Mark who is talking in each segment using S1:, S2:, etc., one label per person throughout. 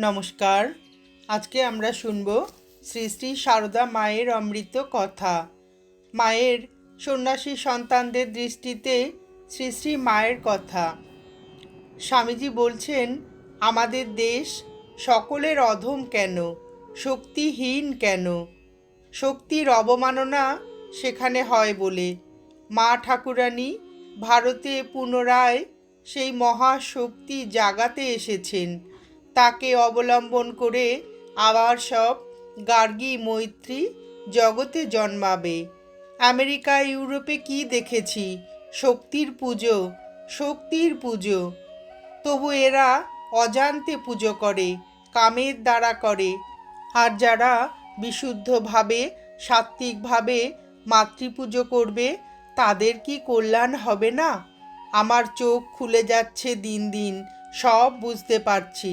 S1: নমস্কার। আজকে আমরা শুনব শ্রী শ্রী সারদা মায়ের অমৃত কথা। মায়ের সন্ন্যাসী সন্তানদের দৃষ্টিতে শ্রী শ্রী মায়ের কথা। স্বামীজি বলছেন, আমাদের দেশ সকলের অধম কেন? শক্তিহীন কেন? শক্তির অবমাননা সেখানে হয় বলে। মা ঠাকুরানী ভারতে পুনরায় সেই মহাশক্তি জাগাতে এসেছেন। তাকে অবলম্বন করে আবার সব গার্গী মৈত্রী জগতে জন্মাবে। আমেরিকা, ইউরোপে কি দেখেছি? শক্তির পুজো শক্তির পুজো। তবু এরা অজান্তে পুজো করে, কামের দ্বারা করে। আর যারা বিশুদ্ধভাবে, সাত্ত্বিকভাবে মাতৃপুজো করবে, তাদের কি কল্যাণ হবে না? আমার চোখ খুলে যাচ্ছে দিন দিন, সব বুঝতে পারছি।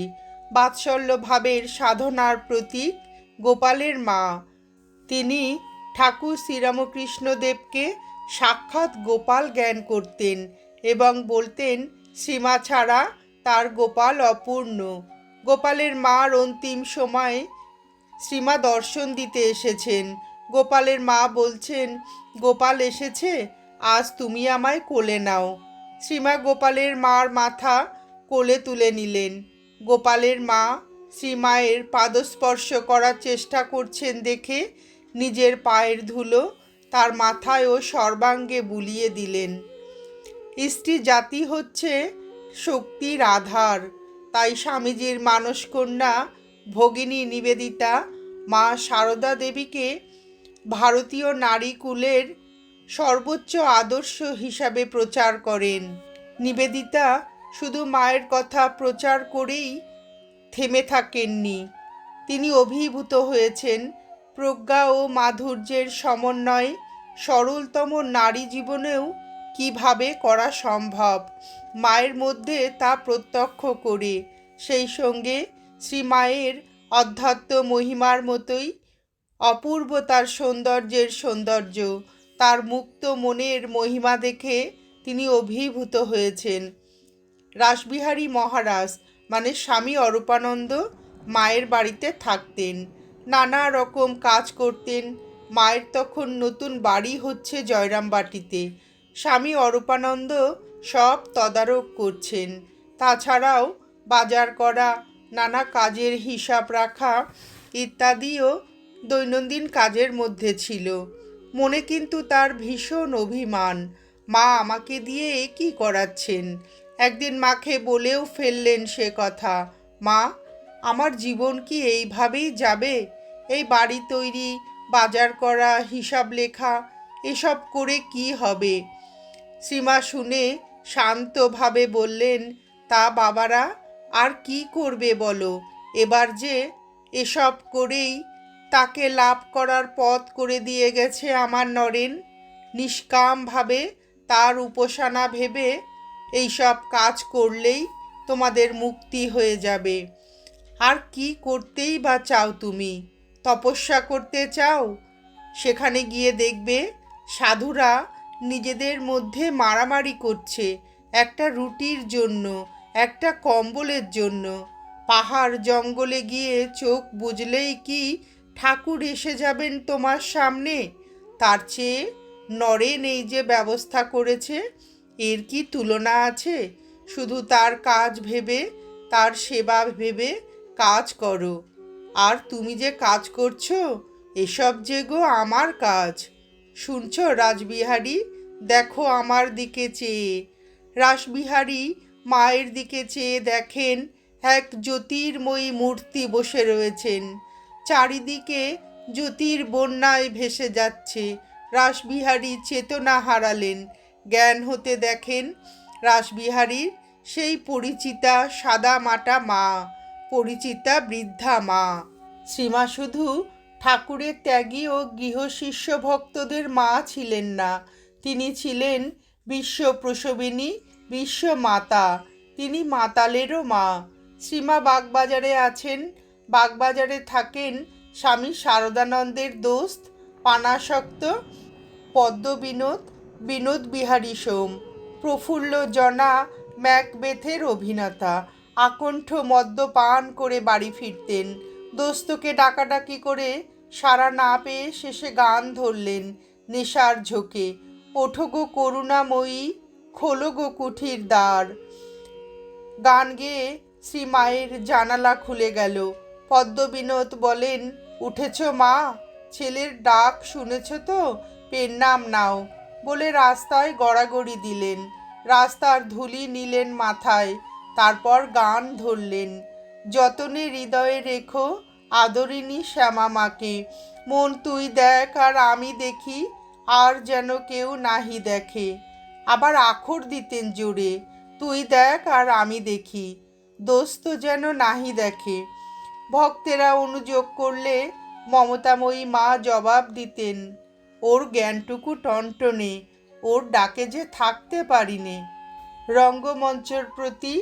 S1: বাৎসল্য ভাবের সাধনার প্রতীক গোপালের মা। তিনি ঠাকুর শ্রীরামকৃষ্ণদেবকে সাক্ষাৎ গোপাল জ্ঞান করতেন এবং বলতেন, সীমা ছাড়া তার গোপাল অপূর্ণ। গোপালের মার অন্তিম সময়ে শ্রীমা দর্শন দিতে এসেছেন। গোপালের মা বলছেন, গোপাল এসেছে, আজ তুমি আমায় কোলে নাও। শ্রীমা গোপালের মার মাথা কোলে তুলে নিলেন। গোপালের মা শ্রীমায়ের পাদস্পর্শ করার চেষ্টা করছেন দেখে নিজের পায়ের ধুলো তার মাথায় ও সর্বাঙ্গে বুলিয়ে দিলেন। স্ত্রী জাতি হচ্ছে শক্তির আধার, তাই স্বামীজির মানসকন্যা ভগিনী নিবেদিতা মা সারদা দেবীকে ভারতীয় নারী কুলের সর্বোচ্চ আদর্শ হিসাবে প্রচার করেন। নিবেদিতা শুধু মায়ের কথা প্রচার করেই থেমে থাকেননি। তিনি অভিভূত হয়েছেন। প্রজ্ঞা ও মাধুর্যের সমন্বয়ে সরলতম নারী জীবনেও কীভাবে করা সম্ভব, মায়ের মধ্যে তা প্রত্যক্ষ করে। সেই সঙ্গে শ্রীমায়ের অধ্যাত্ম মহিমার মতোই অপূর্ব তার সৌন্দর্যের সৌন্দর্য, তার মুক্ত মনের মহিমা দেখে তিনি অভিভূত হয়েছেন। রাসবিহারী মহারাজ মানে স্বামী অরূপানন্দ মায়ের বাড়িতে থাকতেন। নানা রকম কাজ করতেন। মায়ের তখন নতুন বাড়ি হচ্ছে জয়রামবাটিতে। স্বামী অরূপানন্দ সব তদারক করছেন। তাছাড়াও বাজার করা, নানা কাজের হিসাব রাখা ইত্যাদিও দৈনন্দিন কাজের মধ্যে ছিল। মনে কিন্তু তার ভীষণ অভিমান। মা আমাকে দিয়ে এ কী করাচ্ছেন? একদিন মাকে বলেও ফেললেন সে কথা। মা, আমার জীবন কি এইভাবেই যাবে? এই বাড়ি তৈরি, বাজার করা, হিসাব লেখা, এসব করে কি হবে? সীমা শুনে শান্তভাবে বললেন, তা বাবারা, আর কি করবে বলো? এবার যে এসব করেই তাকে লাভ করার পথ করে দিয়ে গেছে আমার নরেন। নিষ্কামভাবে তার উপাসনা ভেবে এইসব কাজ করলেই তোমাদের মুক্তি হয়ে যাবে। আর কি করতেই বা চাও তুমি? তপস্যা করতে চাও? সেখানে গিয়ে দেখবে সাধুরা নিজেদের মধ্যে মারামারি করছে, একটা রুটির জন্য, একটা কম্বলের জন্য। পাহাড় জঙ্গলে গিয়ে চোখ বুঝলেই কি ঠাকুর এসে যাবেন তোমার সামনে? তার চেয়ে নরেন এই যে ব্যবস্থা করেছে এর কি তুলনা আছে? শুধু তার কাজ ভেবে, তার সেবা ভেবে কাজ করো। আর তুমি যে কাজ করছ, এসব যে গো আমার কাজ। শুনছ রাসবিহারী? দেখো আমার দিকে চেয়ে। রাসবিহারী মায়ের দিকে চেয়ে দেখেন এক জ্যোতির্ময়ী মূর্তি বসে রয়েছেন। চারিদিকে জ্যোতির বন্যায় ভেসে যাচ্ছে। রাসবিহারী চেতনা হারালেন। জ্ঞান হতে দেখেন রাসবিহারীর সেই পরিচিতা সাদা মাটা মা, পরিচিতা বৃদ্ধা মা। শ্রীমা শুধু ঠাকুরের ত্যাগী ও গৃহশিষ্য ভক্তদের মা ছিলেন না, তিনি ছিলেন বিশ্ব প্রসবিনী, বিশ্ব মাতা, তিনি মাতালেরও মা। শ্রীমা বাগবাজারে আছেন, বাগবাজারে থাকেন স্বামী শারদানন্দের দোস্ত, পানাসক্ত, পদ্মবিনোদ বিনোদ বিহারী সোম। প্রফুল্ল জনা ম্যাকবেথের অভিনেতা। আকণ্ঠ মদ্যপান করে বাড়ি ফিরতেন। দোস্তকে ডাকাডাকি করে সারা না পেয়ে শেষে গান ধরলেন নেশার ঝোঁকে। ওঠো গো করুণাময়ী খোলো গো কুঠির দ্বার। গান গেয়ে শ্রী মায়ের জানালা খুলে গেল। পদ্মবিনোদ বলেন, উঠেছ মা, ছেলের ডাক শুনেছ তো? পেন নাম নাও। বলে রাস্তায় গড়াগড়ি দিলেন। রাস্তার ধুলি নিলেন মাথায়, তারপর গান ধরলেন। যতনে হৃদয়ে রেখো আদরিনী শ্যামা মাকে মন তুই দেখ আর আমি দেখি, আর যেন কেউ নাহি দেখে। আবার আখর দিতেন জোরে, তুই দেখ আর আমি দেখি, দোস্ত যেন নাহি দেখে। ভক্তেরা অনুযোগ করলে মমতাময়ী মা জবাব দিতেন ওর জ্ঞানটুকু টনটনে, ওর ডাকে যে থাকতে পারিনে। রঙ্গমঞ্চের প্রতি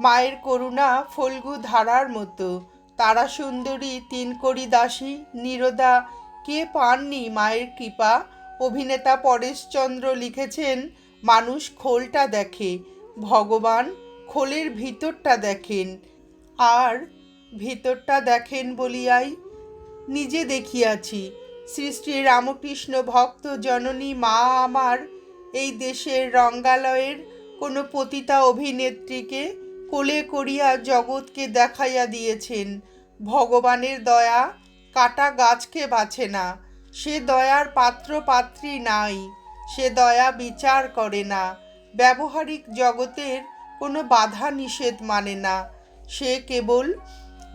S1: মায়ের করুণা ফল্গু ধারার মতো। তারা সুন্দরী তিনকড়ি দাসী নীরদা, কে পাননি মায়ের কৃপা? অভিনেতা পরেশচন্দ্র লিখেছেন, মানুষ খোলটা দেখে, ভগবান খোলের ভিতরটা দেখেন। আর ভিতরটা দেখেন বলিয়াই নিজে দেখিয়াছি শ্রী শ্রী রামকৃষ্ণ ভক্ত জননী মা আমার, এই দেশের রঙ্গালয়ের কোনো পতিতা অভিনেত্রীকে কোলে করিয়া জগৎকে দেখাইয়া দিয়েছেন। ভগবানের দয়া কাটা গাছকে বাছে না। সে দয়ার পাত্র পাত্রী নাই। সে দয়া বিচার করে না। ব্যবহারিক জগতের কোনো বাধা নিষেধ মানে না। সে কেবল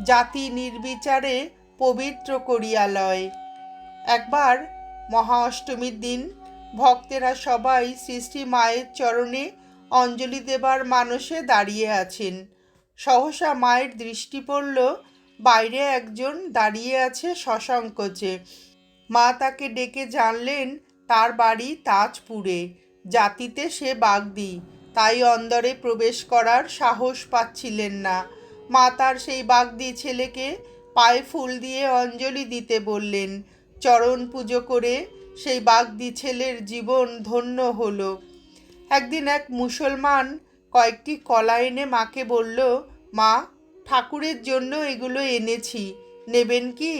S1: জাতি নির্বিচারে পবিত্র করিয়া লয়। একবার মহা অষ্টমীর দিন ভক্তেরা সবাই সৃষ্টি মায়ের চরণে অঞ্জলি দেবার মানসে দাঁড়িয়ে আছেন। সহসা মায়ের দৃষ্টি পড়ল, বাইরে একজন দাঁড়িয়ে আছে শশাঙ্কচে মা তাকে ডেকে জানলেন, তার বাড়ি তাজপুরে। জাতিতে সে বাগদি। তাই অন্দরে প্রবেশ করার সাহস পাচ্ছিলেন না। মা তার সেই বাগদি ছেলেকে পায়ে ফুল দিয়ে অঞ্জলি দিতে বললেন চরণ পুজো করে সেই বাগদি ছেলের জীবন ধন্য হলো। একদিন এক মুসলমান কয়েকটি কলা এনে মাকে বলল, মা, ঠাকুরের জন্য এগুলো এনেছি, নেবেন কি?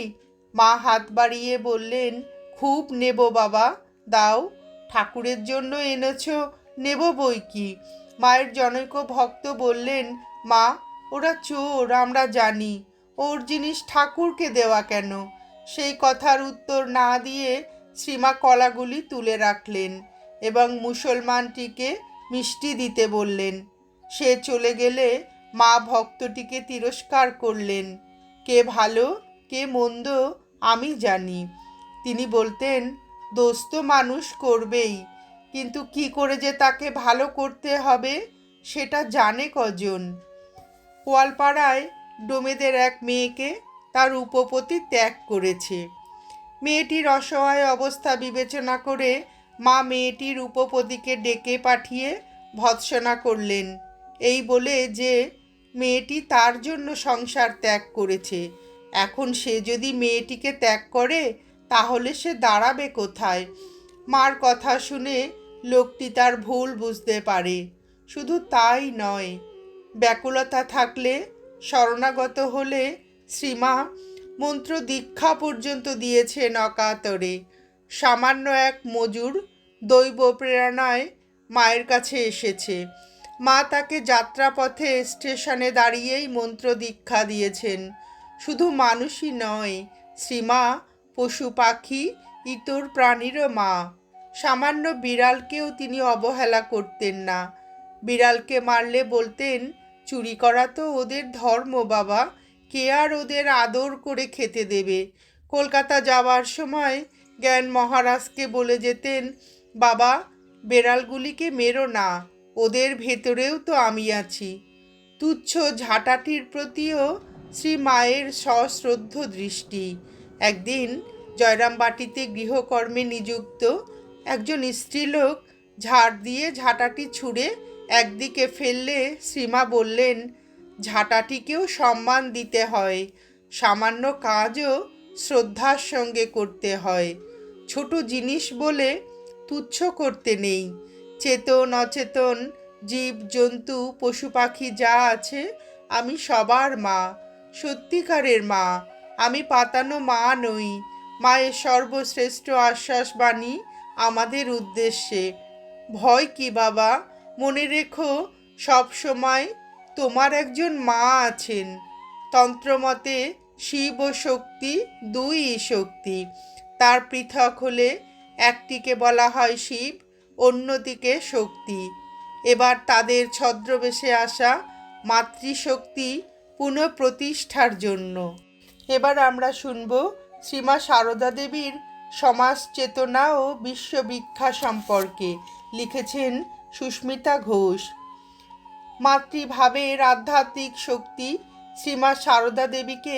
S1: মা হাত বাড়িয়ে বললেন, খুব নেব বাবা, দাও, ঠাকুরের জন্য এনেছ, নেব বই কি? মায়ের জনৈক ভক্ত বললেন, মা, ওরা চোর, আমরা জানি, ওর জিনিস ঠাকুরকে দেওয়া কেন? সেই কথার উত্তর না দিয়ে শ্রীমা কলাগুলি তুলে রাখলেন এবং মুসলমানটিকে মিষ্টি দিতে বললেন। সে চলে গেলে মা ভক্তটিকে তিরস্কার করলেন, কে ভালো, কে মন্দ আমি জানি। তিনি বলতেন দোস্ত মানুষ করবেই, কিন্তু কি করে যে তাকে ভালো করতে হবে সেটা জানে কজন? গোয়ালপাড়ায় ডোমেদের এক মেয়েকে তার উপপতি ত্যাগ করেছে। মেয়েটির অসহায় অবস্থা বিবেচনা করে মা মেয়েটির উপপতিকে ডেকে পাঠিয়ে ভৎসনা করলেন। এই বলে যে, মেয়েটি তার জন্য সংসার ত্যাগ করেছে। এখন সে যদি মেয়েটিকে ত্যাগ করে, তাহলে সে দাঁড়াবে কোথায়? মার কথা শুনে লোকটি তার ভুল বুঝতে পারে। শুধু তাই নয়, ব্যাকুলতা থাকলে, শরণাগত হলে শ্রীমা মন্ত্র দীক্ষা পর্যন্ত দিয়েছেন অকাতরে সামান্য এক মজুর দৈব প্রেরণায় মায়ের কাছে এসেছে। মা তাকে যাত্রাপথে স্টেশনে দাঁড়িয়েই মন্ত্র দীক্ষা দিয়েছেন। শুধু মানুষই নয় শ্রীমা পশু পাখি, ইতর প্রাণীরও মা। সামান্য বিড়ালকেও তিনি অবহেলা করতেন না। বিড়ালকে মারলে বলতেন, চুরি করা তো ওদের ধর্ম বাবা। কে আর ওদের আদর করে খেতে দেবে। কলকাতা যাওয়ার সময় জ্ঞান মহারাজকে বলে যেতেন, বাবা, বেড়ালগুলিকে মেরো না, ওদের ভেতরেও তো আমি আছি তুচ্ছ ঝাঁটাটির প্রতিও শ্রী মায়ের সশ্রদ্ধ দৃষ্টি। একদিন জয়রামবাটিতে গৃহকর্মে নিযুক্ত একজন স্ত্রীলোক ঝাড় দিয়ে ঝাঁটাটি ছুঁড়ে একদিকে ফেললে শ্রীমা বললেন ঝাঁটাটিকেও সম্মান দিতে হয়। সামান্য কাজও শ্রদ্ধার সঙ্গে করতে হয়। ছোট জিনিস বলে তুচ্ছ করতে নেই। চেতন, অচেতন, জীব, জন্তু, পশু পাখি যা আছে, আমি সবার মা, সত্যিকারের মা। আমি পাতানো মা নই। মায়ের সর্বশ্রেষ্ঠ আশ্বাসবাণী আমাদের উদ্দেশ্যে। ভয় কি বাবা? মনে রেখো সব সময় তোমার একজন মা আছেন। তন্ত্রমতে শিব ও শক্তি দুই শক্তি। তার পৃথক হলে একটিকে বলা হয় শিব অন্যদিকে শক্তি। এবার তাদের ছদ্রবেশে আসা মাতৃশক্তি পুনঃপ্রতিষ্ঠার জন্য। এবার আমরা শুনব শ্রীমা সারদা দেবীর সমাজ চেতনা ও বিশ্ববিখ্যা সম্পর্কে। লিখেছেন সুস্মিতা ঘোষ। মাতৃভাবের আধ্যাত্মিক শক্তি শ্রীমা সারদা দেবীকে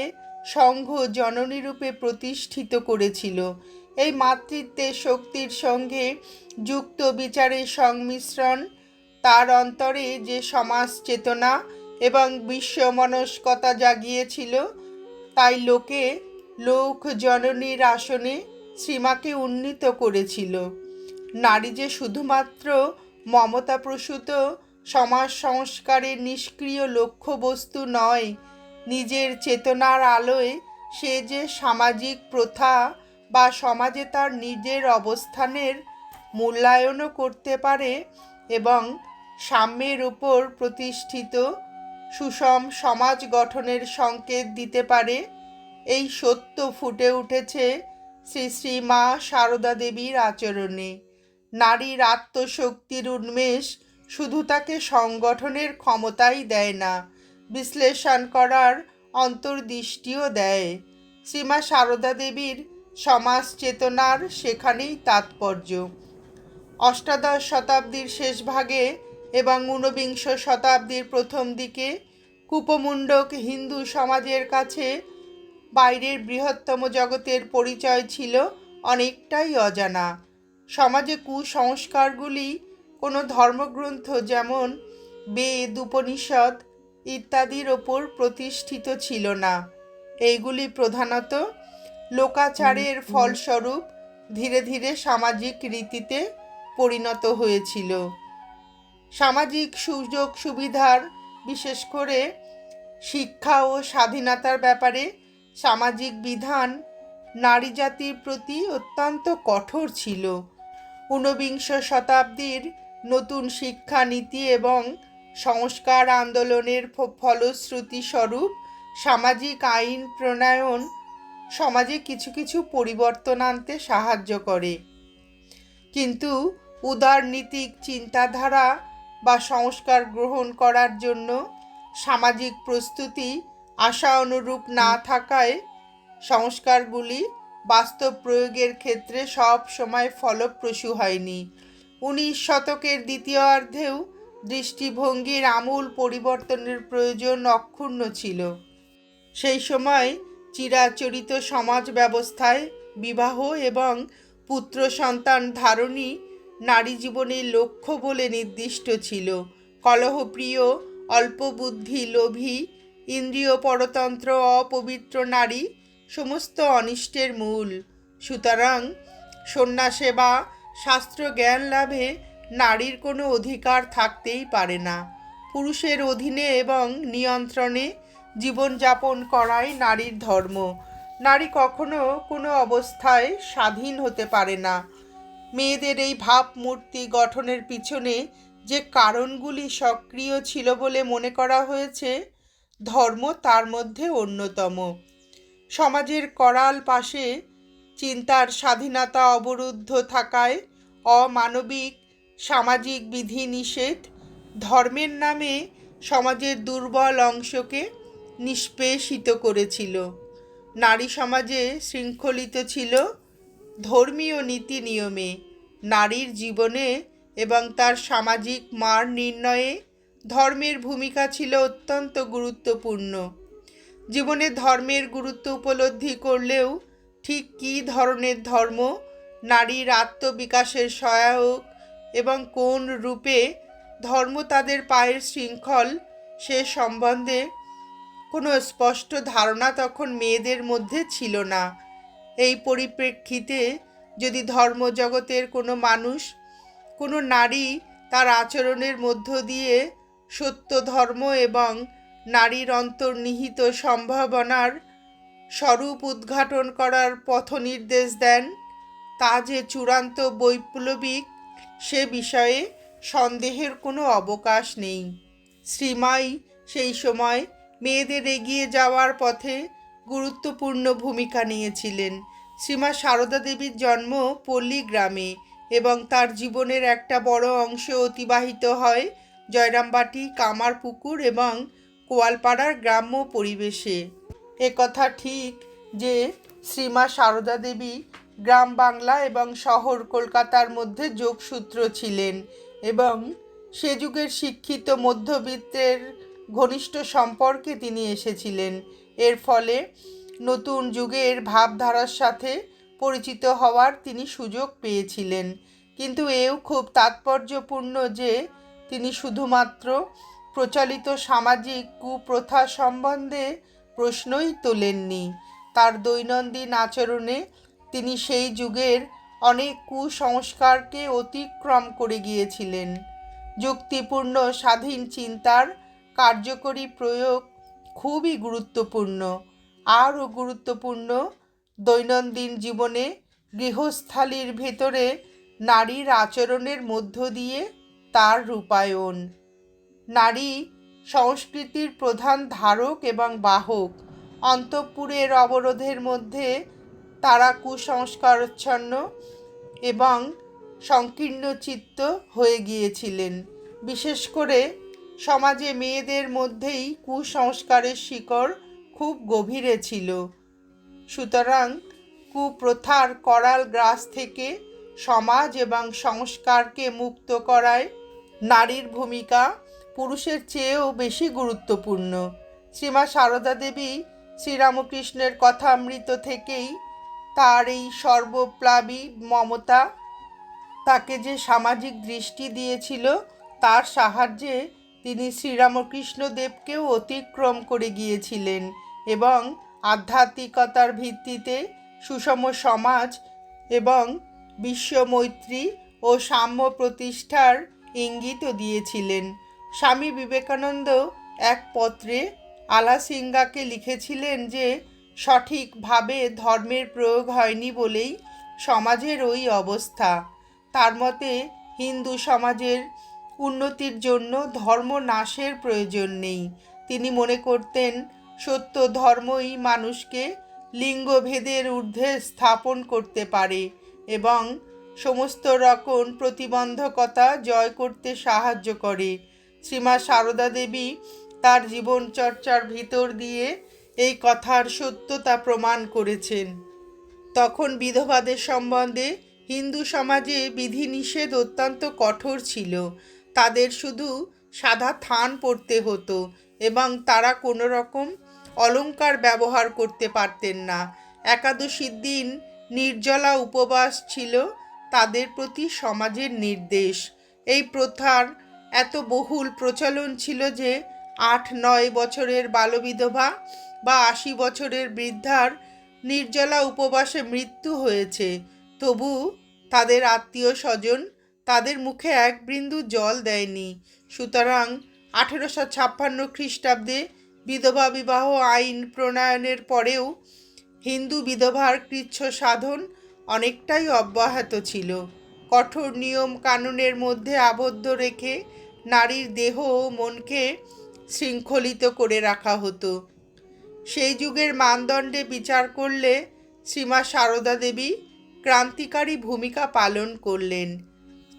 S1: সংঘ জননী রূপে প্রতিষ্ঠিত করেছিল। এই মাতৃত্বের শক্তির সঙ্গে যুক্ত বিচারের সংমিশ্রণ, তার অন্তরে যে সমাজ চেতনা এবং বিশ্ব মনস্কতা জাগিয়েছিল, তাই লোকে লোক জননীর আসনে শ্রীমাকে উন্নীত করেছিল। নারী যে শুধুমাত্র মমতাপ্রসূত সমাজ সংস্কারের নিষ্ক্রিয় লক্ষ্যবস্তু নয়। নিজের চেতনার আলোয় সে যে সামাজিক প্রথা বা সমাজে তার নিজের অবস্থানের মূল্যায়নও করতে পারে এবং সাম্যের উপর প্রতিষ্ঠিত সুষম সমাজ গঠনের সংকেত দিতে পারে, এই সত্য ফুটে উঠেছে শ্রী শ্রী মা সারদা দেবীর আচরণে। নারীর আত্মশক্তির উন্মেষ শুধু তাকে সংগঠনের ক্ষমতাই দেয় না, বিশ্লেষণ করার অন্তর্দৃষ্টিও দেয়। শ্রীমা সারদা দেবীর সমাজ চেতনার সেখানেই তাৎপর্য। অষ্টাদশ শতাব্দীর শেষ ভাগে এবং ঊনবিংশ শতাব্দীর প্রথম দিকে কুপমুণ্ডক হিন্দু সমাজের কাছে বাইরের বৃহত্তম জগতের পরিচয় ছিল অনেকটাই অজানা। সমাজে কুসংস্কারগুলি কোনো ধর্মগ্রন্থ যেমন বেদ উপনিষদ ইত্যাদির ওপর প্রতিষ্ঠিত ছিল না। এইগুলি প্রধানত লোকাচারের ফলস্বরূপ ধীরে ধীরে সামাজিক রীতিতে পরিণত হয়েছিল। সামাজিক সুযোগ সুবিধার বিশেষ করে শিক্ষা ও স্বাধীনতার ব্যাপারে সামাজিক বিধান নারী জাতির প্রতি অত্যন্ত কঠোর ছিল। ঊনবিংশ শতাব্দীর নতুন শিক্ষা নীতি এবং সংস্কার আন্দোলনের ফলশ্রুতি স্বরূপ সামাজিক আইন প্রণয়ন সমাজে কিছু কিছু পরিবর্তন আনতে সাহায্য করে। কিন্তু উদারনীতিক চিন্তাধারা বা সংস্কার গ্রহণ করার জন্য সামাজিক প্রস্তুতি আশা অনুরূপ না থাকায় সংস্কারগুলি বাস্তব প্রয়োগের ক্ষেত্রে সব সময় ফলপ্রসূ হয়নি। উনিশ শতকের দ্বিতীয়ার্ধেও দৃষ্টিভঙ্গির আমূল পরিবর্তনের প্রয়োজন অক্ষুণ্ণ ছিল। সেই সময় চিরাচরিত সমাজ ব্যবস্থায় বিবাহ এবং পুত্র সন্তান ধারণই নারী জীবনের লক্ষ্য বলে নির্দিষ্ট ছিল। কলহপ্রিয়, অল্পবুদ্ধি, লোভী, ইন্দ্রিয় পরতন্ত্র, অপবিত্র নারী সমস্ত অনিষ্টের মূল। সুতরাং সন্ন্যাসে বা শাস্ত্র জ্ঞান লাভে নারীর কোনো অধিকার থাকতেই পারে না। পুরুষের অধীনে এবং নিয়ন্ত্রণে জীবনযাপন করাই নারীর ধর্ম। নারী কখনো কোনো অবস্থায় স্বাধীন হতে পারে না। মেয়েদের এই ভাবমূর্তি গঠনের পিছনে যে কারণগুলি সক্রিয় ছিল বলে মনে করা হয়েছে, ধর্ম তার মধ্যে অন্যতম। সমাজের করাল পাশে চিন্তার স্বাধীনতা অবরুদ্ধ থাকায় অমানবিক, সামাজিক বিধিনিষেধ ধর্মের নামে সমাজের দুর্বল অংশকে নিষ্পেষিত করেছিল। নারী সমাজে শৃঙ্খলিত ছিল ধর্মীয় নীতি নিয়মে। নারীর জীবনে এবং তার সামাজিক মার নির্ণয়ে ধর্মের ভূমিকা ছিল অত্যন্ত গুরুত্বপূর্ণ। জীবনে ধর্মের গুরুত্ব উপলব্ধি করলেও ঠিক কী ধরনের ধর্ম? নারীর আত্মবিকাশের সহায়ক এবং কোন রূপে ধর্ম তাদের পায়ের শৃঙ্খল, সে সম্বন্ধে কোনো স্পষ্ট ধারণা তখন মেয়েদের মধ্যে ছিল না। এই পরিপ্রেক্ষিতে যদি ধর্মজগতের কোনো মানুষ, কোনো নারী তার আচরণের মধ্য দিয়ে সত্য ধর্ম এবং নারীর অন্তর্নিহিত সম্ভাবনার স্বরূপ উদ্ঘাটন করার পথ নির্দেশ দেন। তা যে চূড়ান্ত বৈপ্লবিক, সে বিষয়ে সন্দেহের কোনো অবকাশ নেই। শ্রীমাই সেই সময় মেয়েদের এগিয়ে যাওয়ার পথে গুরুত্বপূর্ণ ভূমিকা নিয়েছিলেন। শ্রীমা সারদা দেবীর জন্ম পল্লী গ্রামে এবং তার জীবনের একটা বড় অংশ অতিবাহিত হয় জয়রামবাটি কামারপুকুর এবং কোয়ালপাড়ার গ্রাম্য পরিবেশে। একথা ঠিক যে শ্রীমা সারদা দেবী গ্রাম বাংলা এবং শহর কলকাতার মধ্যে যোগসূত্র ছিলেন এবং সে যুগের শিক্ষিত মধ্যবিত্তের ঘনিষ্ঠ সম্পর্কে তিনি এসেছিলেন। এর ফলে নতুন যুগের ভাবধারার সাথে পরিচিত হওয়ার তিনি সুযোগ পেয়েছিলেন। কিন্তু এও খুব তাৎপর্যপূর্ণ যে তিনি শুধুমাত্র প্রচলিত সামাজিক কুপ্রথা সম্বন্ধে প্রশ্নই তোলেননি। তার দৈনন্দিন আচরণে তিনি সেই যুগের অনেক কুসংস্কারকে অতিক্রম করে গিয়েছিলেন। যুক্তিপূর্ণ স্বাধীন চিন্তার কার্যকরী প্রয়োগ খুবই গুরুত্বপূর্ণ। আরও গুরুত্বপূর্ণ, দৈনন্দিন জীবনে গৃহস্থালির ভেতরে নারীর আচরণের মধ্য দিয়ে তার রূপায়ণ। নারী সংস্কৃতির প্রধান ধারক এবং বাহক। অন্তঃপুরের অবরোধের মধ্যে তারা কুসংস্কারচ্ছন্ন এবং সংকীর্ণ চিত্ত হয়ে গিয়েছিলেন। বিশেষ করে সমাজে মেয়েদের মধ্যেই কুসংস্কারের শিকড় খুব গভীরে ছিল। সুতরাং কুপ্রথার করাল গ্রাস থেকে সমাজ এবং সংস্কারকে মুক্ত করায় নারীর ভূমিকা পুরুষের চেয়েও বেশি গুরুত্বপূর্ণ। শ্রীমা সারদা দেবী শ্রীরামকৃষ্ণের কথামৃত থেকেই তার এই সর্বপ্লাবী মমতা তাকে যে সামাজিক দৃষ্টি দিয়েছিল, তার সাহায্যে তিনি শ্রীরামকৃষ্ণ দেবকেও অতিক্রম করে গিয়েছিলেন এবং আধ্যাত্মিকতার ভিত্তিতে সুষম সমাজ এবং বিশ্বমৈত্রী ও সাম্য প্রতিষ্ঠার ইঙ্গিতও দিয়েছিলেন। স্বামী বিবেকানন্দ এক পত্রে আলাসিঙ্গাকে লিখেছিলেন যে, সঠিকভাবে ধর্মের প্রয়োগ হয়নি বলেই সমাজের ওই অবস্থা। তার মতে, হিন্দু সমাজের উন্নতির জন্য ধর্ম নাশের প্রয়োজন নেই। তিনি মনে করতেন, সত্য ধর্মই মানুষকে লিঙ্গভেদের ঊর্ধ্বে স্থাপন করতে পারে এবং সমস্ত রকম প্রতিবন্ধকতা জয় করতে সাহায্য করে। শ্রীমা সারদা দেবী তার জীবনচর্চার ভিতর দিয়ে এই কথার সত্যতা প্রমাণ করেছেন। তখন বিধবাদের সম্বন্ধে হিন্দু সমাজে বিধিনিষেধ অত্যন্ত কঠোর ছিল। তাদের শুধু সাদা থান পড়তে হতো এবং তারা কোনো রকম অলংকার ব্যবহার করতে পারতেন না। একাদশীর দিন নির্জলা উপবাস ছিল তাদের প্রতি সমাজের নির্দেশ। এই প্রথার এত বহুল প্রচলন ছিল যে আট নয় বছরের বালবিধবা বা আশি বছরের বৃদ্ধার নির্জলা উপবাসে মৃত্যু হয়েছে। তবু তাদের আত্মীয় স্বজন তাদের মুখে এক বিন্দু জল দেয়নি। সুতরাং আঠেরোশো ছাপ্পান্ন খ্রিস্টাব্দে বিধবা বিবাহ আইন প্রণয়নের পরেও হিন্দু বিধবার কৃচ্ছ সাধন অনেকটাই অব্যাহত ছিল। কঠোর নিয়ম কানুনের মধ্যে আবদ্ধ রেখে নারীর দেহ ও মনকে শৃঙ্খলিত করে রাখা হতো। সেই যুগের মানদণ্ডে বিচার করলে শ্রীমা সারদা দেবী ক্রান্তিকারী ভূমিকা পালন করলেন।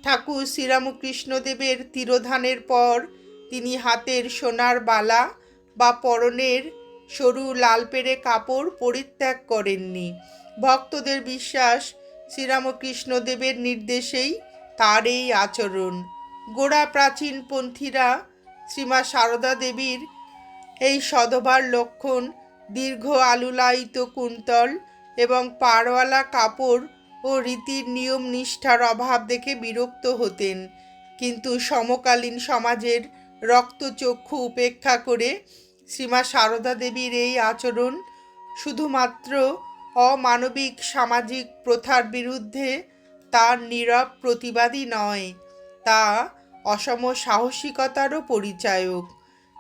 S1: ঠাকুর শ্রীরামকৃষ্ণদেবের তিরোধানের পর তিনি হাতের সোনার বালা বা পরনের সরু লাল পেড়ে কাপড় পরিত্যাগ করেননি। ভক্তদের বিশ্বাস শ্রীরামকৃষ্ণদেবের নির্দেশেই তার এই আচরণ। গোড়া প্রাচীনপন্থীরা শ্রীমা সারদা দেবীর এই সধবার লক্ষণ, দীর্ঘ আলুলায়িত কুন্তল এবং পাড়ওয়ালা কাপড় ও রীতির নিয়ম নিষ্ঠার অভাব দেখে বিরক্ত হতেন। কিন্তু সমকালীন সমাজের রক্তচক্ষু উপেক্ষা করে শ্রীমা সারদা দেবীর এই আচরণ শুধুমাত্র অমানবিক সামাজিক প্রথার বিরুদ্ধে তার নীরব প্রতিবাদী নয়। তা অসম সাহসিকতারও পরিচায়ক।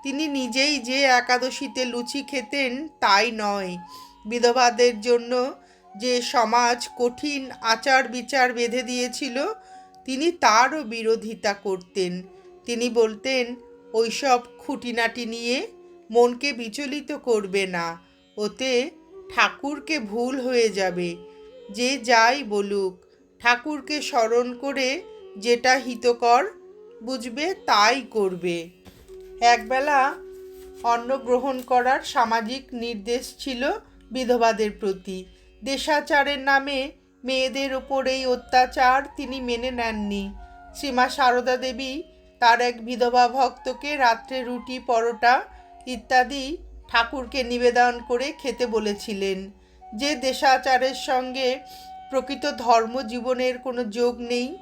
S1: তিনি নিজেই যে একাদশীতে লুচি খেতেন তাই নয়। বিধবাদের জন্য যে সমাজ কঠিন আচার বিচার বেঁধে দিয়েছিল, তিনি তারও বিরোধিতা করতেন। তিনি বলতেন, ওইসব খুঁটিনাটি নিয়ে মনকে বিচলিত করবে না। ওতে ঠাকুরকে ভুল হয়ে যাবে। যে যাই বলুক, ঠাকুরকে স্মরণ করে যেটা হিতকর বুঝবে, তাই করবে। একবেলা অন্ন গ্রহণ করার সামাজিক নির্দেশ ছিল বিধবাদের প্রতি। দেশাচারের নামে মেয়েদের ওপর এই অত্যাচার তিনি মেনে নেননি। শ্রীমা সারদা দেবী তার এক বিধবা ভক্তকে রাত্রে রুটি, পরোটা ইত্যাদি ঠাকুরকে নিবেদন করে খেতে বলেছিলেন। যে দেশাচারের সঙ্গে প্রকৃত ধর্ম জীবনের কোনো যোগ নেই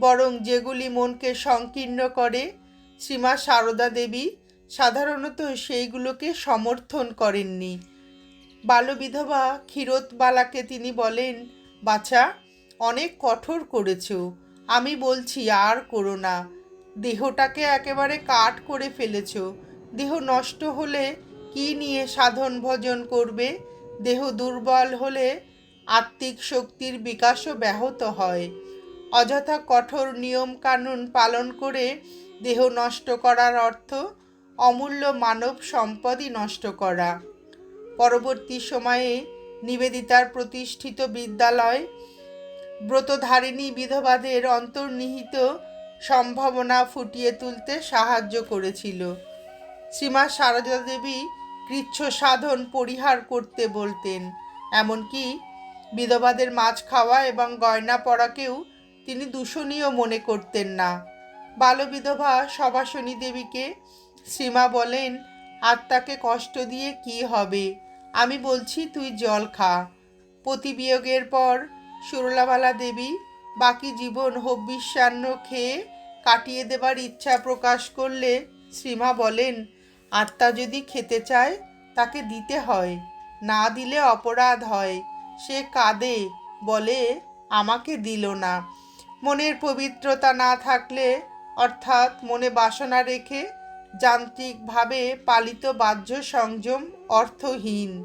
S1: বরং যেগুলি মনকে সংকীর্ণ করে, শ্রীমা সারদা দেবী সাধারণত সেইগুলোকে সমর্থন করেননি। বালবিধবা ক্ষীরোতবালাকে তিনি বলেন, বাছা, অনেক কঠোর করেছ। আমি বলছি, আর করো না। দেহটাকে একেবারে কাট করে ফেলেছ। দেহ নষ্ট হলে কি নিয়ে সাধন ভজন করবে? দেহ দুর্বল হলে আত্মিক শক্তির বিকাশও ব্যাহত হয়। অযথা কঠোর নিয়ম কানুন পালন করে দেহ নষ্ট করার অর্থ অমূল্য মানব সম্পদই নষ্ট করা। পরবর্তী সময়ে নিবেদিতার প্রতিষ্ঠিত বিদ্যালয় ব্রতধারিণী বিধবাদের অন্তর্নিহিত সম্ভাবনা ফুটিয়ে তুলতে সাহায্য করেছিল। শ্রীমা সারদা দেবী কৃচ্ছ সাধন পরিহার করতে বলতেন, এমনকি বিধবাদের মাছ খাওয়া এবং গয়না পরাকেও তিনি দূষণীয় মনে করতেন না। বালবিধবা সবাসনী দেবীকে শ্রীমা বলেন, আত্মাকে কষ্ট দিয়ে কি হবে? আমি বলছি, তুই জল খা। পতিবিয়োগের পর সুরলাবালা দেবী বাকি জীবন হব্বিষ্যান্ন খেয়ে কাটিয়ে দেবার ইচ্ছা প্রকাশ করলে শ্রীমা বলেন, আত্মা যদি খেতে চায়, তাকে দিতে হয়। না দিলে অপরাধ হয়। সে কাঁদে, বলে, আমাকে দিল না। মনের পবিত্রতা না থাকলে, অর্থাৎ মনে বাসনা রেখে যান্ত্রিকভাবে পালিত বাহ্য সংযম অর্থহীন।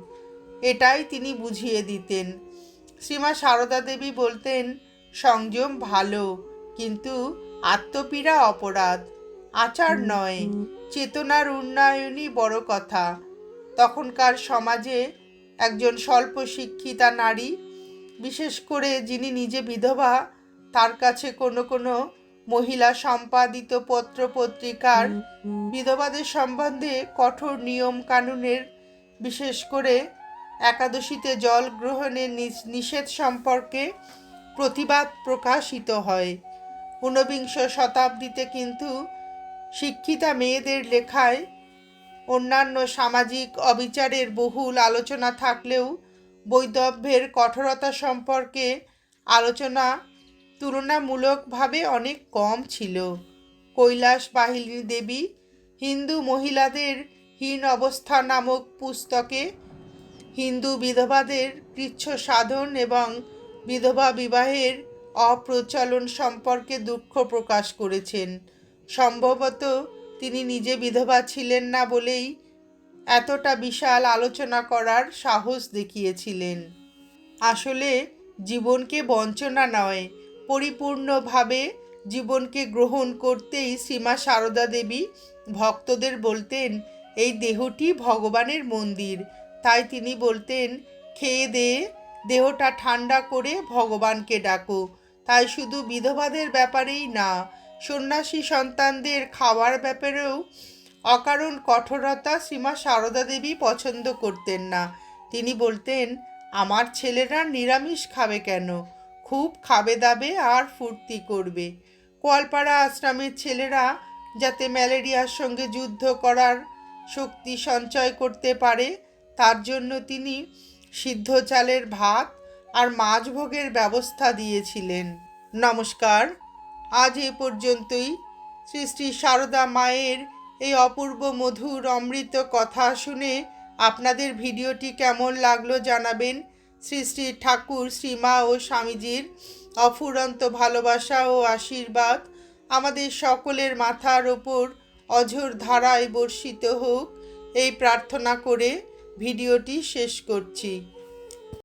S1: এটাই তিনি বুঝিয়ে দিতেন। শ্রীমা সারদা দেবী বলতেন, সংযম ভালো, কিন্তু আত্মপীড়া অপরাধ। আচার নয়, চেতনার উন্নয়নই বড় কথা। তখনকার সমাজে একজন স্বল্প শিক্ষিতা নারী, বিশেষ করে যিনি নিজে বিধবা তার কাছে কোনো কোনো মহিলা সম্পাদিত পত্র পত্রিকার বিধবাদের সম্বন্ধে কঠোর নিয়ম কানুনের বিশেষ করে একাদশীতে জল গ্রহণের নিষ- নিষেধ সম্পর্কে প্রতিবাদ প্রকাশিত হয়। ঊনবিংশ শতাব্দীতে কিন্তু শিক্ষিতা মেয়েদের লেখায় অন্যান্য সামাজিক অবিচারের বহুল আলোচনা থাকলেও বৈদব্যের কঠোরতা সম্পর্কে আলোচনা তুলনামূলকভাবে অনেক কম ছিল। কৈলাস বাহিনী দেবী হিন্দু মহিলাদের হীন অবস্থা নামক পুস্তকে হিন্দু বিধবাদের কৃচ্ছ সাধন এবং বিধবা বিবাহের অপ্রচলন সম্পর্কে দুঃখ প্রকাশ করেছেন। সম্ভবত তিনি নিজে বিধবা ছিলেন না বলেই এতটা বিশাল আলোচনা করার সাহস দেখিয়েছিলেন। আসলে জীবনকে বঞ্চনা নয় পরিপূর্ণভাবে জীবনকে গ্রহণ করতেই শ্রীমা সারদা দেবী ভক্তদের বলতেন, এই দেহটি ভগবানের মন্দির। তাই তিনি বলতেন, খেয়ে দেয়ে দেহটা ঠান্ডা করে ভগবানকে ডাকো। তাই শুধু বিধবাদের ব্যাপারেই না, সন্ন্যাসী সন্তানদের খাওয়ার ব্যাপারেও অকারণ কঠোরতা শ্রীমা সারদা দেবী পছন্দ করতেন না। তিনি বলতেন, আমার ছেলেরা নিরামিষ খাবে কেন? খুব খাবে দাবে আর ফুর্তি করবে। কোয়ালপাড়া আশ্রমের ছেলেরা যাতে ম্যালেরিয়ার সঙ্গে যুদ্ধ করার শক্তি সঞ্চয় করতে পারে, তার জন্য তিনি সিদ্ধ চালের ভাত আর মাছ ভোগের ব্যবস্থা দিয়েছিলেন। নমস্কার। আজ এ পর্যন্তই। শ্রী শ্রী সারদা মায়ের এই অপূর্ব মধুর অমৃত কথা শুনে আপনাদের ভিডিওটি কেমন লাগল জানাবেন। শ্রী শ্রী ঠাকুর শ্রীমা ও স্বামীজির অফুরন্ত ভালোবাসা ও আশীর্বাদ আমাদের সকলের মাথার ওপর অঝোর ধারায় বর্ষিত হোক, এই প্রার্থনা করে ভিডিওটি শেষ করছি।